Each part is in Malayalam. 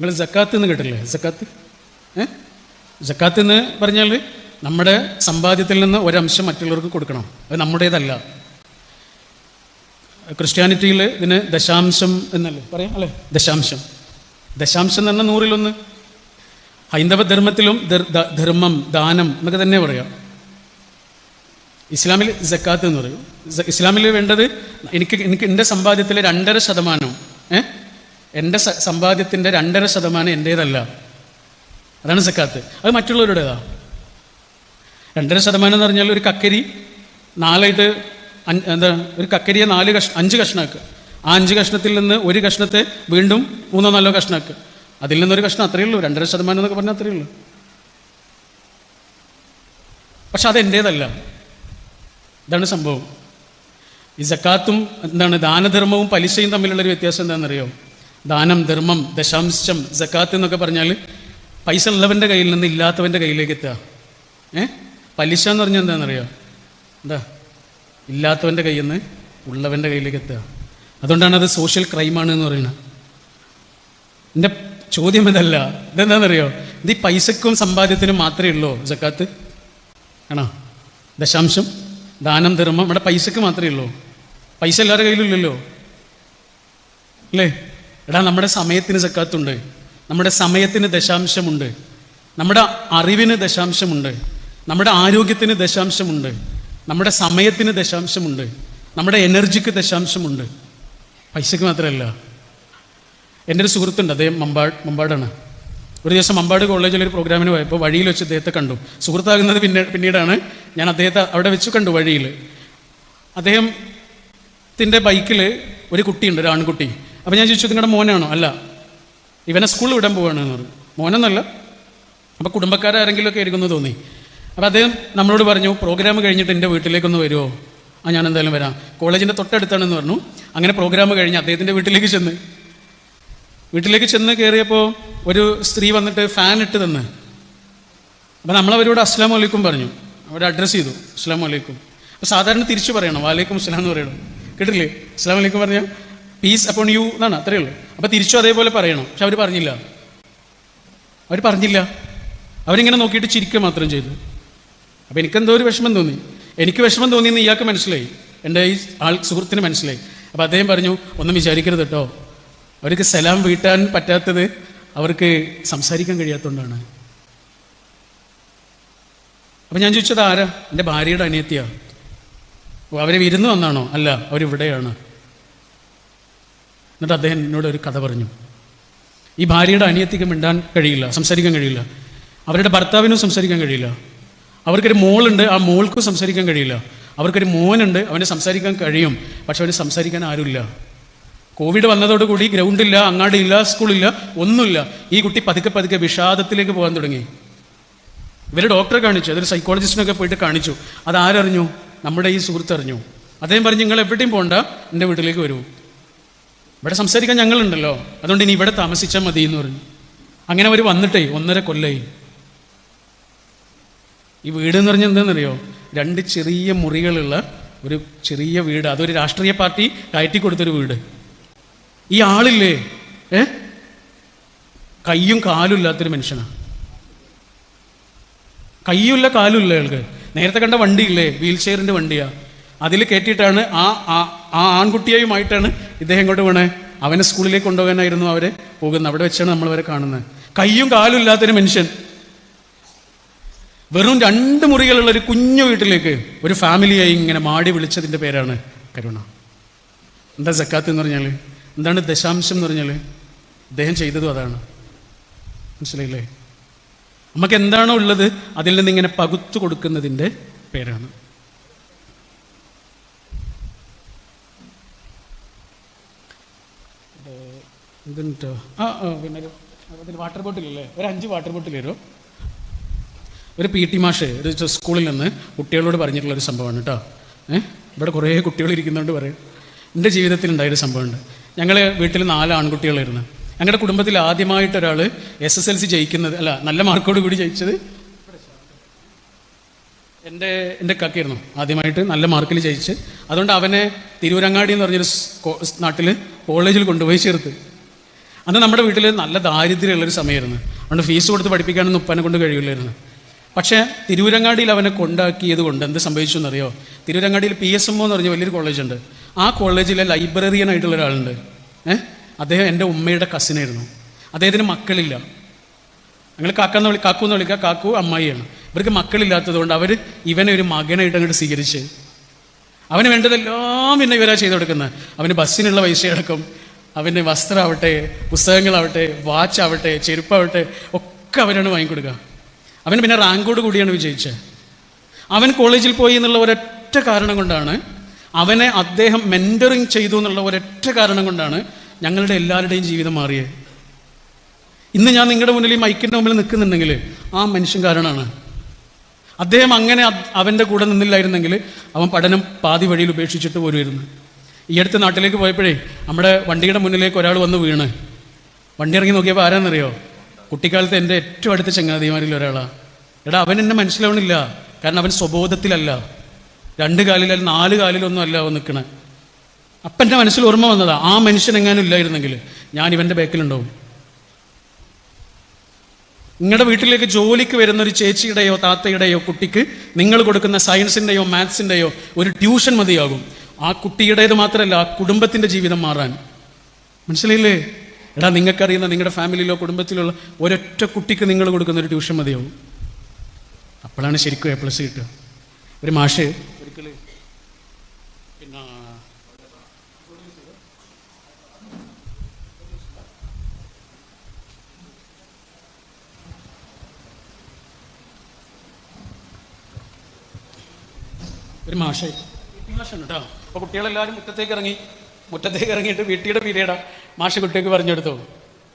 നിങ്ങൾ ജക്കാത്ത് എന്ന് കേട്ടില്ലേ ജക്കാത്ത്? ഏഹ് ജക്കാത്ത് എന്ന് പറഞ്ഞാൽ നമ്മുടെ സമ്പാദ്യത്തിൽ നിന്ന് ഒരംശം മറ്റുള്ളവർക്ക് കൊടുക്കണം. അത് നമ്മുടേതല്ല. ക്രിസ്ത്യാനിറ്റിയിൽ ഇതിന് ദശാംശം എന്നല്ലേ? പറയാം അല്ലേ? ദശാംശം. ദശാംശം എന്ന് പറഞ്ഞാൽ നൂറിലൊന്ന്. ഹൈന്ദവ ധർമ്മത്തിലും ധർമ്മം ദാനം എന്നൊക്കെ തന്നെ പറയാം. ഇസ്ലാമിൽ ജക്കാത്ത് എന്ന് പറയും. ഇസ്ലാമിൽ വേണ്ടത് എനിക്ക് എനിക്ക് എന്റെ സമ്പാദ്യത്തിൽ രണ്ടര ശതമാനം ഏ? എന്റെ സമ്പാദ്യത്തിന്റെ രണ്ടര ശതമാനം എന്റേതല്ല. അതാണ് സക്കാത്ത്. അത് മറ്റുള്ളവരുടേതാ. രണ്ടര ശതമാനം എന്ന് പറഞ്ഞാൽ ഒരു കക്കരി നാലായിട്ട് എന്താ ഒരു കക്കരിയെ നാല് കഷ് അഞ്ച് കഷ്ണമാക്കുക ആ അഞ്ച് കഷ്ണത്തിൽ നിന്ന് ഒരു കഷ്ണത്തെ വീണ്ടും മൂന്നോ നാലോ കഷ്ണമാക്കുക അതിൽ നിന്നൊരു കഷ്ണം അത്രയേ ഉള്ളൂ. രണ്ടര ശതമാനം എന്നൊക്കെ പറഞ്ഞാൽ അത്രയേ ഉള്ളൂ. പക്ഷെ അതെന്റേതല്ല ഇതാണ് സംഭവം. ഈ സക്കാത്തും എന്താണ് ദാനധർമ്മവും പലിശയും തമ്മിലുള്ളൊരു വ്യത്യാസം എന്താണെന്നറിയോ? ദാനം ധർമ്മം ദശാംശം ജക്കാത്ത് എന്നൊക്കെ പറഞ്ഞാൽ പൈസ ഉള്ളവന്റെ കയ്യിൽ നിന്ന് ഇല്ലാത്തവന്റെ കയ്യിലേക്ക് എത്തുക. ഏ? പലിശ എന്ന് പറഞ്ഞാൽ എന്താണെന്നറിയോ? എന്താ? ഇല്ലാത്തവന്റെ കയ്യിൽ നിന്ന് ഉള്ളവന്റെ കയ്യിലേക്ക് എത്തുക. അതുകൊണ്ടാണ് അത് സോഷ്യൽ ക്രൈമാണ് എന്ന് പറയുന്നത്. എന്റെ ചോദ്യം ഇതല്ല. ഇതെന്താണെന്നറിയോ? ഇത് ഈ പൈസക്കും സമ്പാദ്യത്തിനും മാത്രമേ ഉള്ളൂ ജക്കാത്ത്. ആണോ? ദശാംശം ദാനം ധർമ്മം ഇവിടെ പൈസക്ക് മാത്രമേ ഉള്ളൂ. പൈസ എല്ലാവരുടെ കയ്യിലില്ലല്ലോ അല്ലേ? എടാ നമ്മുടെ സമയത്തിന് സക്കാത്തുണ്ട്. നമ്മുടെ സമയത്തിന് ദശാംശമുണ്ട്. നമ്മുടെ അറിവിന് ദശാംശമുണ്ട്. നമ്മുടെ ആരോഗ്യത്തിന് ദശാംശമുണ്ട്. നമ്മുടെ സമയത്തിന് ദശാംശമുണ്ട്. നമ്മുടെ എനർജിക്ക് ദശാംശമുണ്ട്. പൈസയ്ക്ക് മാത്രമല്ല. എന്റെ ഒരു സുഹൃത്തുണ്ട് അദ്ദേഹം മമ്പാട് മമ്പാടാണ്. ഒരു ദിവസം മമ്പാട് കോളേജിൽ ഒരു പ്രോഗ്രാമിന് പോയപ്പോൾ വഴിയിൽ വെച്ച് അദ്ദേഹത്തെ കണ്ടു. സുഹൃത്താകുന്നത് പിന്നെ പിന്നീടാണ്. ഞാൻ അദ്ദേഹത്തെ അവിടെ വെച്ച് കണ്ടു വഴിയിൽ. അദ്ദേഹത്തിന്റെ ബൈക്കിൽ ഒരു കുട്ടിയുണ്ട് ഒരു ആൺകുട്ടി. അപ്പോൾ ഞാൻ ചോദിച്ചു നിങ്ങളുടെ മോനാണോ? അല്ല. ഇവനെ സ്കൂളിൽ വിടാൻ പോവാണ് എന്ന് പറഞ്ഞു. മോനെന്നല്ല. അപ്പോൾ കുടുംബക്കാരാരെങ്കിലുമൊക്കെ ആയിരിക്കുമെന്ന് തോന്നി. അപ്പോൾ അദ്ദേഹം നമ്മളോട് പറഞ്ഞു പ്രോഗ്രാം കഴിഞ്ഞിട്ട് എന്റെ വീട്ടിലേക്കൊന്ന് വരുമോ ആ ഞാൻ എന്തായാലും വരാം. കോളേജിന്റെ തൊട്ടടുത്താണെന്ന് പറഞ്ഞു. അങ്ങനെ പ്രോഗ്രാം കഴിഞ്ഞ് അദ്ദേഹത്തിന്റെ വീട്ടിലേക്ക് ചെന്ന്. വീട്ടിലേക്ക് ചെന്ന് കയറിയപ്പോൾ ഒരു സ്ത്രീ വന്നിട്ട് ഫാൻ ഇട്ട് തന്ന്. അപ്പോൾ നമ്മളവരോട് അസ്ലാം വലൈക്കും പറഞ്ഞു. അവർ അഡ്രസ്സ് ചെയ്തു. അസ്ലാം വലൈക്കും അപ്പോൾ സാധാരണ തിരിച്ചു പറയണം. വാലൈക്കും അസ്ലാം എന്ന് പറയണം. കേട്ടില്ലേ അസ്ലാം വലൈക്കും പറഞ്ഞാൽ പീസ് അപ്പോൺ യു എന്നാണ് അത്രയേ ഉള്ളൂ. അപ്പോൾ തിരിച്ചു അതേപോലെ പറയണം. പക്ഷെ അവർ പറഞ്ഞില്ല. അവർ പറഞ്ഞില്ല. അവരിങ്ങനെ നോക്കിയിട്ട് ചിരിക്കുക മാത്രം ചെയ്തു. അപ്പോൾ എനിക്കെന്തോ ഒരു വിഷമം തോന്നി. എനിക്ക് വിഷമം തോന്നിയെന്ന് ഇയാൾക്ക് മനസ്സിലായി. എന്റെ ഈ ആൾ സുഹൃത്തിന് മനസ്സിലായി. അപ്പോൾ അദ്ദേഹം പറഞ്ഞു ഒന്നും വിചാരിക്കരുത് കേട്ടോ അവർക്ക് സലാം വീട്ടാൻ പറ്റാത്തത് അവർക്ക് സംസാരിക്കാൻ കഴിയാത്തതുകൊണ്ടാണ് അപ്പം ഞാൻ ചോദിച്ചത് ആരാ? എന്റെ ഭാര്യയുടെ അനിയത്തിയാണ് അവർ വിരുന്ന് വന്നാണോ? അല്ല അവരിവിടെയാണ്. എന്നിട്ട് അദ്ദേഹം എന്നോട് ഒരു കഥ പറഞ്ഞു. ഈ ഭാര്യയുടെ അനിയത്തിക്ക് മിണ്ടാൻ കഴിയില്ല സംസാരിക്കാൻ കഴിയില്ല. അവരുടെ ഭർത്താവിനും സംസാരിക്കാൻ കഴിയില്ല. അവർക്കൊരു മോളുണ്ട് ആ മോൾക്കും സംസാരിക്കാൻ കഴിയില്ല. അവർക്കൊരു മോനുണ്ട് അവന് സംസാരിക്കാൻ കഴിയും പക്ഷെ അവന് സംസാരിക്കാൻ ആരുമില്ല. കോവിഡ് വന്നതോടുകൂടി ഗ്രൗണ്ടില്ല അങ്ങാടിയില്ല സ്കൂളില്ല ഒന്നുമില്ല. ഈ കുട്ടി പതുക്കെ പതുക്കെ വിഷാദത്തിലേക്ക് പോകാൻ തുടങ്ങി. ഇവർ ഡോക്ടറെ കാണിച്ചു അതൊരു സൈക്കോളജിസ്റ്റിനൊക്കെ പോയിട്ട് കാണിച്ചു. അത് ആരറിഞ്ഞു നമ്മുടെ ഈ സുഹൃത്ത് അറിഞ്ഞു. അദ്ദേഹം പറഞ്ഞു നിങ്ങൾ എവിടെയും പോകണ്ട എന്റെ വീട്ടിലേക്ക് വരൂ. ഇവിടെ സംസാരിക്കാൻ ഞങ്ങളുണ്ടല്ലോ. അതുകൊണ്ട് ഇനി ഇവിടെ താമസിച്ചാൽ മതി എന്ന് പറഞ്ഞു. അങ്ങനെ അവർ വന്നിട്ടേ ഒന്നര കൊല്ലായി. ഈ വീട് എന്ന് പറഞ്ഞാൽ എന്താണെന്നറിയോ? രണ്ട് ചെറിയ മുറികളുള്ള ഒരു ചെറിയ വീട്. അതൊരു രാഷ്ട്രീയ പാർട്ടി കയറ്റി കൊടുത്തൊരു വീട്. ഈ ആളില്ലേ? ഏ? കയ്യും കാലും ഇല്ലാത്തൊരു മനുഷ്യനാണ് കയ്യുമില്ല കാലുമില്ല അയാൾക്ക് നേരത്തെ കണ്ട വണ്ടിയില്ലേ? വീൽ ചെയറിന്റെ വണ്ടിയാ. അതിൽ കയറ്റിയിട്ടാണ് ആ ആ- ആ ആൺകുട്ടിയെയുമായിട്ടാണ് ഇദ്ദേഹം ഇങ്ങോട്ട് പോണേ അവനെ സ്കൂളിലേക്ക് കൊണ്ടുപോകാനായിരുന്നു അവരെ പോകുന്നത്. അവിടെ വെച്ചാണ് നമ്മൾ അവരെ കാണുന്നത്. കയ്യും കാലും ഇല്ലാത്തൊരു മനുഷ്യൻ. വെറും രണ്ട് മുറികളുള്ള ഒരു കുഞ്ഞു വീട്ടിലേക്ക് ഒരു ഫാമിലിയായി ഇങ്ങനെ മാടി വിളിച്ചതിന്റെ പേരാണ് കരുണ. എന്താ ജക്കാത്ത് എന്ന് പറഞ്ഞാൽ എന്താണ് ദശാംശം എന്ന് പറഞ്ഞാൽ അദ്ദേഹം ചെയ്തതും അതാണ്. മനസ്സിലായില്ലേ? നമുക്ക് എന്താണോ ഉള്ളത് അതിൽ നിന്ന് ഇങ്ങനെ പകുത്തു കൊടുക്കുന്നതിന്റെ പേരാണ്. എന്തിട്ടോ ആ പിന്നെ ഒരു വാട്ടർ ബോട്ടിലല്ലേ ഒരു അഞ്ച് വാട്ടർ ബോട്ടിൽ തരുമോ ഒരു പി ടി മാഷ് ഒരു സ്കൂളിൽ നിന്ന് കുട്ടികളോട് പറഞ്ഞിട്ടുള്ള ഒരു സംഭവമാണ് കേട്ടോ ഏഹ് ഇവിടെ കുറേ കുട്ടികൾ ഇരിക്കുന്നതുകൊണ്ട് പറയും. എന്റെ ജീവിതത്തിൽ ഉണ്ടായൊരു സംഭവമുണ്ട്. ഞങ്ങൾ വീട്ടിൽ നാല് ആൺകുട്ടികളായിരുന്നു. ഞങ്ങളുടെ കുടുംബത്തിൽ ആദ്യമായിട്ട് ഒരാൾ എസ് എസ് എൽ സി ജയിക്കുന്നത് അല്ല നല്ല മാർക്കോട് കൂടി ജയിച്ചത് എന്റെ എന്റെ കക്കയായിരുന്നു ആദ്യമായിട്ട് നല്ല മാർക്കിൽ ജയിച്ച്. അതുകൊണ്ട് അവനെ തിരുവരങ്ങാടി എന്ന് പറഞ്ഞൊരു നാട്ടിൽ കോളേജിൽ കൊണ്ടുപോയി ചേർത്ത്. അന്ന് നമ്മുടെ വീട്ടിൽ നല്ല ദാരിദ്ര്യമുള്ളൊരു സമയമായിരുന്നു. അതുകൊണ്ട് ഫീസ് കൊടുത്ത് പഠിപ്പിക്കാനൊന്നും ഉപ്പനെ കൊണ്ട് കഴിയില്ലായിരുന്നു. പക്ഷേ തിരൂരങ്ങാടിയിൽ അവനെ കൊണ്ടാക്കിയത് കൊണ്ട് എന്ത് സംഭവിച്ചു എന്നറിയോ തിരൂരങ്ങാടിയിൽ പി എസ് എം എന്ന് പറഞ്ഞ വലിയൊരു കോളേജുണ്ട്. ആ കോളേജിലെ ലൈബ്രറിയൻ ആയിട്ടുള്ള ഒരാളുണ്ട്. ഏഹ് അദ്ദേഹം എന്റെ ഉമ്മയുടെ കസിനായിരുന്നു അദ്ദേഹത്തിന് മക്കളില്ല. ഞങ്ങൾ കാക്കാന്ന് വിളി കാക്കു എന്ന് വിളിക്കുക. കാക്കു അമ്മായിയാണ്. ഇവർക്ക് മക്കളില്ലാത്തത് കൊണ്ട് അവർ ഇവനെ ഒരു മകനായിട്ട് അങ്ങോട്ട് സ്വീകരിച്ച് അവന് വേണ്ടതെല്ലാം പിന്നെ ഇവരാ ചെയ്തു കൊടുക്കുന്നത് അവന് ബസ്സിനുള്ള പൈസ അടക്കം അവന് വസ്ത്രമാവട്ടെ പുസ്തകങ്ങളാവട്ടെ വാച്ചാവട്ടെ ചെരുപ്പാവട്ടെ ഒക്കെ അവരാണ് വാങ്ങിക്കൊടുക്കുക അവന് പിന്നെ റാങ്കോട് കൂടിയാണ് വിജയിച്ചത് അവൻ കോളേജിൽ പോയി എന്നുള്ള ഒരൊറ്റ കാരണം കൊണ്ടാണ് അവനെ അദ്ദേഹം മെന്ററിങ് ചെയ്തു എന്നുള്ള ഒരൊറ്റ കാരണം കൊണ്ടാണ് ഞങ്ങളുടെ എല്ലാവരുടെയും ജീവിതം മാറിയത് ഇന്ന് ഞാൻ നിങ്ങളുടെ മുന്നിൽ ഈ മൈക്കിന്റെ മുമ്പിൽ നിൽക്കുന്നുണ്ടെങ്കിൽ ആ മനുഷ്യൻ കാരണമാണ് അദ്ദേഹം അങ്ങനെ അവന്റെ കൂടെ നിന്നില്ലായിരുന്നെങ്കിൽ അവൻ പഠനം പാതി വഴിയിൽ ഉപേക്ഷിച്ചിട്ട് പോരുമായിരുന്നു. ഈ അടുത്ത നാട്ടിലേക്ക് പോയപ്പോഴേ നമ്മുടെ വണ്ടിയുടെ മുന്നിലേക്ക് ഒരാൾ വന്ന് വീണ്. വണ്ടി ഇറങ്ങി നോക്കിയപ്പോൾ ആരാന്നറിയോ? കുട്ടിക്കാലത്ത് എന്റെ ഏറ്റവും അടുത്ത ചങ്ങാതിമാരിൽ ഒരാളാണ് എടാ അവൻ എന്നെ മനസ്സിലാവണില്ല. കാരണം അവൻ സ്വബോധത്തിലല്ല. രണ്ട് കാലിലല്ല നാല് കാലിലൊന്നും അല്ല അവൻ നിൽക്കണേ അപ്പം എന്റെ മനസ്സിൽ ഓർമ്മ വന്നതാണ് ആ മനുഷ്യൻ എങ്ങാനും ഇല്ലായിരുന്നെങ്കിൽ ഞാൻ ഇവന്റെ ബാക്കിലുണ്ടാവും നിങ്ങളുടെ വീട്ടിലേക്ക് ജോലിക്ക് വരുന്ന ഒരു ചേച്ചിയുടെയോ താത്തയുടെയോ കുട്ടിക്ക് നിങ്ങൾ കൊടുക്കുന്ന സയൻസിന്റെയോ മാത്സിന്റെയോ ഒരു ട്യൂഷൻ മതിയാകും. ആ കുട്ടിയുടേത് മാത്രമല്ല ആ കുടുംബത്തിന്റെ ജീവിതം മാറാൻ. മനസ്സിലായില്ലേ? എടാ നിങ്ങൾക്കറിയുന്ന നിങ്ങളുടെ ഫാമിലിയിലോ കുടുംബത്തിലുള്ള ഒരൊറ്റ കുട്ടിക്ക് നിങ്ങൾ കൊടുക്കുന്ന ഒരു ട്യൂഷൻ മതിയാവും അപ്പോഴാണ് ശരിക്കും എ പ്ലസ് കിട്ടുക. ഒരു മാഷ് ഒരിക്കൽ പിന്നെ ഒരു മാഷേ മാഷാണ് കേട്ടോ അപ്പോൾ കുട്ടികളെല്ലാവരും മുറ്റത്തേക്ക് ഇറങ്ങി മുറ്റത്തേക്ക് ഇറങ്ങിയിട്ട് വീട്ടിയുടെ പീരീഡാ മാഷ് കുട്ടികൾക്ക് പറഞ്ഞു കൊടുത്തു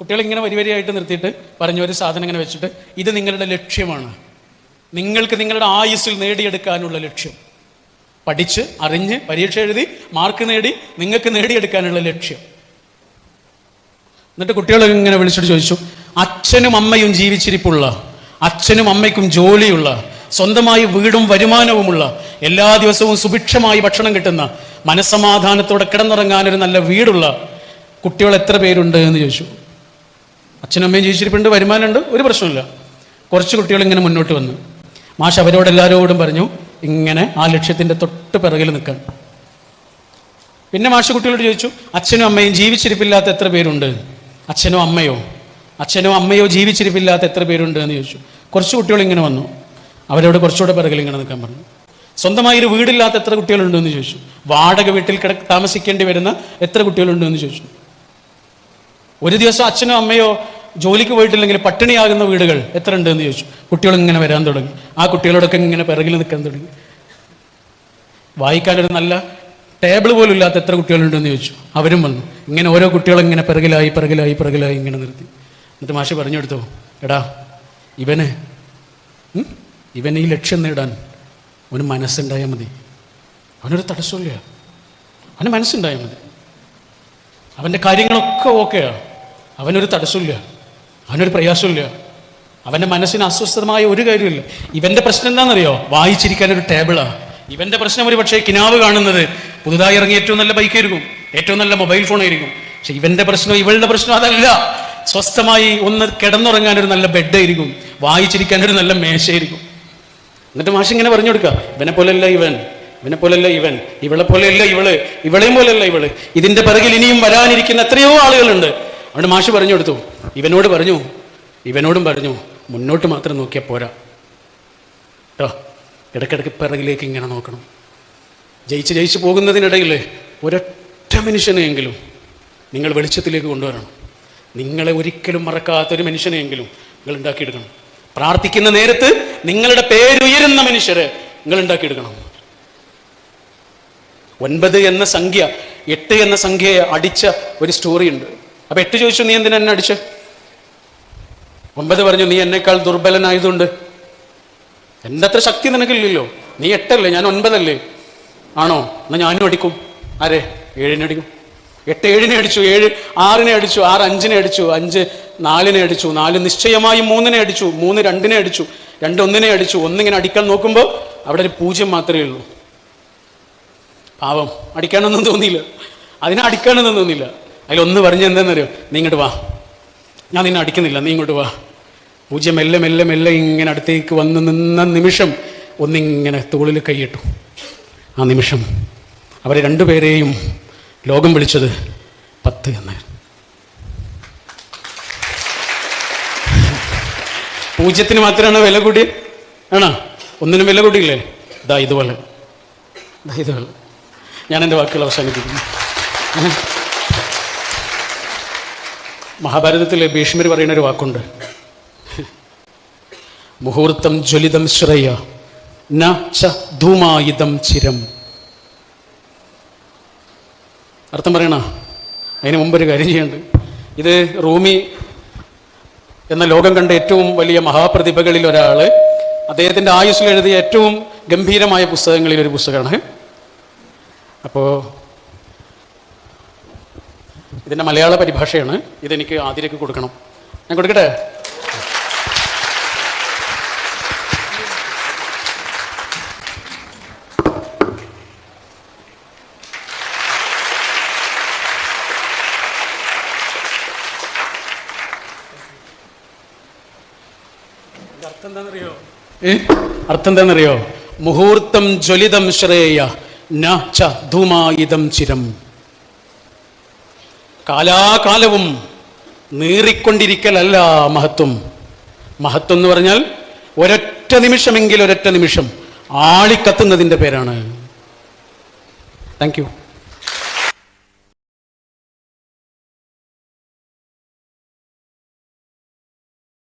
കുട്ടികൾ ഇങ്ങനെ വരി വരിയായിട്ട് നിർത്തിയിട്ട് പറഞ്ഞ ഒരു സാധനം ഇങ്ങനെ വെച്ചിട്ട് ഇത് നിങ്ങളുടെ ലക്ഷ്യമാണ്. നിങ്ങൾക്ക് നിങ്ങളുടെ ആയുസ്സിൽ നേടിയെടുക്കാനുള്ള ലക്ഷ്യം. പഠിച്ച് അറിഞ്ഞ് പരീക്ഷ എഴുതി മാർക്ക് നേടി നിങ്ങൾക്ക് നേടിയെടുക്കാനുള്ള ലക്ഷ്യം. എന്നിട്ട് കുട്ടികൾ ഇങ്ങനെ വിളിച്ചിട്ട് ചോദിച്ചു അച്ഛനും അമ്മയും ജീവിച്ചിരിപ്പുള്ള അച്ഛനും അമ്മയ്ക്കും ജോലിയുള്ള സ്വന്തമായി വീടും വരുമാനവുമുള്ള എല്ലാ ദിവസവും സുഭിക്ഷമായി ഭക്ഷണം കിട്ടുന്ന മനസ്സമാധാനത്തോടെ കിടന്നുറങ്ങാനൊരു നല്ല വീടുള്ള കുട്ടികൾ എത്ര പേരുണ്ട് എന്ന് ചോദിച്ചു. അച്ഛനമ്മയും ജീവിച്ചിരിപ്പുണ്ട് വരുമാനമുണ്ട് ഒരു പ്രശ്നമില്ല കുറച്ച് കുട്ടികൾ ഇങ്ങനെ മുന്നോട്ട് വന്നു. മാഷ് അവരോട് എല്ലാവരോടും പറഞ്ഞു ഇങ്ങനെ ആ ലക്ഷ്യത്തിന്റെ തൊട്ട് പിറകിൽ നിൽക്കാൻ. പിന്നെ മാഷ് കുട്ടികളോട് ചോദിച്ചു അച്ഛനും അമ്മയും ജീവിച്ചിരിപ്പില്ലാത്ത എത്ര പേരുണ്ട്? അച്ഛനോ അമ്മയോ? അച്ഛനോ അമ്മയോ ജീവിച്ചിരിപ്പില്ലാത്ത എത്ര പേരുണ്ട്? എന്ന് ചോദിച്ചു. കുറച്ച് കുട്ടികൾ ഇങ്ങനെ വന്നു. അവരോട് കുറച്ചുകൂടെ പിറകിൽ ഇങ്ങനെ നിൽക്കാൻ പറഞ്ഞു. സ്വന്തമായി ഒരു വീടില്ലാത്ത എത്ര കുട്ടികളുണ്ട് എന്ന് ചോദിച്ചു. വാടക വീട്ടിൽ കിട താമസിക്കേണ്ടി വരുന്ന എത്ര കുട്ടികളുണ്ട് എന്ന് ചോദിച്ചു. ഒരു ദിവസം അച്ഛനോ അമ്മയോ ജോലിക്ക് പോയിട്ടില്ലെങ്കിൽ പട്ടിണിയാകുന്ന വീടുകൾ എത്ര ഉണ്ട് എന്ന് ചോദിച്ചു. കുട്ടികൾ ഇങ്ങനെ വരാൻ തുടങ്ങി. ആ കുട്ടികളോടൊക്കെ ഇങ്ങനെ പിറകിൽ നിൽക്കാൻ തുടങ്ങി. വായിക്കാനൊരു നല്ല ടേബിൾ പോലും ഇല്ലാത്ത എത്ര കുട്ടികളുണ്ടെന്ന് ചോദിച്ചു. അവരും വന്നു. ഇങ്ങനെ ഓരോ കുട്ടികളും ഇങ്ങനെ പിറകിലായി പിറകിലായി പിറകിലായി ഇങ്ങനെ നിർത്തി. എന്നിട്ട് മാഷി പറഞ്ഞു കൊടുത്തോ. എടാ ഇവന് ഉം, ഇവന് ഈ ലക്ഷ്യം നേടാൻ അവന് മനസ്സുണ്ടായാൽ മതി. അവനൊരു തടസ്സമില്ല അവന് മനസ്സുണ്ടായാൽ മതി. അവന്റെ കാര്യങ്ങളൊക്കെ ഓക്കെയാണ് അവനൊരു തടസ്സമില്ല അവനൊരു പ്രയാസമില്ല അവന്റെ മനസ്സിന് അസ്വസ്ഥമായ ഒരു കാര്യമില്ല ഇവന്റെ പ്രശ്നം എന്താണെന്നറിയോ? വായിച്ചിരിക്കാൻ ഒരു ടേബിളാണ് ഇവന്റെ പ്രശ്നം ഒരു പക്ഷേ കിനാവ് കാണുന്നത് പുതുതായി ഇറങ്ങിയ ഏറ്റവും നല്ല ബൈക്ക് ബൈക്കായിരിക്കും. ഏറ്റവും നല്ല മൊബൈൽ ഫോൺ ഫോണായിരിക്കും. പക്ഷെ ഇവന്റെ പ്രശ്നം ഇവളുടെ പ്രശ്നം അതല്ല. സ്വസ്ഥമായി ഒന്ന് കിടന്നുറങ്ങാൻ ഒരു നല്ല ബെഡായിരിക്കും. വായിച്ചിരിക്കാൻ ഒരു നല്ല മേശയായിരിക്കും. എന്നിട്ട് മാഷ് ഇങ്ങനെ പറഞ്ഞു കൊടുക്കുക ഇവനെ പോലെയല്ല ഇവൻ ഇവനെ പോലെയല്ല ഇവൻ ഇവളെ പോലെയല്ല ഇവൾ ഇവളെയും പോലെയല്ല ഇവൾ ഇതിന്റെ പിറകിൽ ഇനിയും വരാനിരിക്കുന്ന എത്രയോ ആളുകളുണ്ട്. അവിടെ മാഷ് പറഞ്ഞു കൊടുത്തു ഇവനോട് പറഞ്ഞു ഇവനോടും പറഞ്ഞു മുന്നോട്ട് മാത്രം നോക്കിയാൽ പോരാ. കേട്ടോ ഇടയ്ക്കിടയ്ക്ക് പിറകിലേക്ക് ഇങ്ങനെ നോക്കണം. ജയിച്ച് ജയിച്ച് പോകുന്നതിനിടയിൽ ഒരൊറ്റ മനുഷ്യനെയെങ്കിലും നിങ്ങൾ വെളിച്ചത്തിലേക്ക് കൊണ്ടുവരണം. നിങ്ങളെ ഒരിക്കലും മറക്കാത്തൊരു മനുഷ്യനെയെങ്കിലും നിങ്ങൾ ഉണ്ടാക്കിയെടുക്കണം. പ്രാർത്ഥിക്കുന്ന നേരത്ത് നിങ്ങളുടെ പേരുയരുന്ന മനുഷ്യരെ നിങ്ങൾ ഉണ്ടാക്കിയെടുക്കണം ഒൻപത് എന്ന സംഖ്യ എട്ട് എന്ന സംഖ്യയെ അടിച്ച ഒരു സ്റ്റോറി ഉണ്ട് അപ്പൊ എട്ട് ചോദിച്ചു നീ എന്തിനാ എന്നെ അടിച്ച്? ഒമ്പത് പറഞ്ഞു നീ എന്നേക്കാൾ ദുർബലനായതുകൊണ്ട്. എന്റെ അത്ര ശക്തി നിനക്കില്ലല്ലോ. നീ എട്ടല്ലേ ഞാൻ ഒൻപതല്ലേ. ആണോ? എന്നാ ഞാനും അടിക്കും. ആരെ? ഏഴിനെ അടിക്കും. എട്ട് ഏഴിനെ അടിച്ചു ഏഴ് ആറിനെ അടിച്ചു ആറ് അഞ്ചിനെ അടിച്ചു അഞ്ച് നാലിനെ അടിച്ചു നാല് നിശ്ചയമായും മൂന്നിനെ അടിച്ചു മൂന്ന് രണ്ടിനെ അടിച്ചു രണ്ട് ഒന്നിനെ അടിച്ചു. ഒന്നിങ്ങനെ അടിക്കാൻ നോക്കുമ്പോൾ അവിടെ ഒരു പൂജ്യം മാത്രമേ ഉള്ളൂ. പാവം. അടിക്കാനൊന്നും തോന്നിയില്ല. അതിനെ അടിക്കാനൊന്നും തോന്നിയില്ല. അതിലൊന്ന് പറഞ്ഞ എന്താണെന്നറിയോ? നീ ഇങ്ങോട്ട് വാ. ഞാൻ നിന്നെ അടിക്കുന്നില്ല. നീ ഇങ്ങോട്ട് വാ. പൂജ്യം മെല്ലെ മെല്ലെ മെല്ലെ ഇങ്ങനെ അടുത്തേക്ക് വന്ന് നിന്ന നിമിഷം ഒന്നിങ്ങനെ തോളിൽ കൈയിട്ടു. ആ നിമിഷം. അവരെ രണ്ടുപേരെയും ലോകം വിളിച്ചത് പത്ത് എന്ന്. പൂജ്യത്തിന് മാത്രമാണ് വില കൂടി ആണോ? ഒന്നിനും വില കൂടിയില്ലേ? ഇതാ ഇതുപോലെ. ദാ ഇതുപോലെ. ഞാൻ എന്റെ വാക്കുകൾ അവസാനിപ്പിക്കുന്നു. മഹാഭാരതത്തിൽ ഭീഷ്മർ പറയുന്ന ഒരു വാക്കുണ്ട്. മുഹൂർത്തം ജ്വലിതം ശ്രേയ. ന ച ധൂമായുധം ചിരം. അർത്ഥം പറയണ? അതിന് മുമ്പ് ഒരു കാര്യം ചെയ്യുന്നുണ്ട് ഇത് റൂമി എന്ന ലോകം കണ്ട ഏറ്റവും വലിയ മഹാപ്രതിഭകളിൽ ഒരാൾ അദ്ദേഹത്തിന്റെ ആയുസ്സിൽ എഴുതിയ ഏറ്റവും ഗംഭീരമായ പുസ്തകങ്ങളിൽ ഒരു പുസ്തകമാണ്. അപ്പോൾ ഇതിന്റെ മലയാള പരിഭാഷയാണ്. ഇതെനിക്ക് ആതിരക്ക് കൊടുക്കണം. ഞാൻ കൊടുക്കട്ടെ അർത്ഥം എന്താണെന്നറിയോ ഏ അർത്ഥം എന്താണെന്നറിയോ മുഹൂർത്തം ജ്വലിതം ശ്രേയ ധൂമായുധം ചിരം. കാലാകാലവും നീറിക്കൊണ്ടിരിക്കലല്ല മഹത്വം. മഹത്വം എന്ന് പറഞ്ഞാൽ ഒരൊറ്റ നിമിഷമെങ്കിൽ ഒരൊറ്റ നിമിഷം ആളിക്കത്തുന്നതിന്റെ പേരാണ്. Thank you.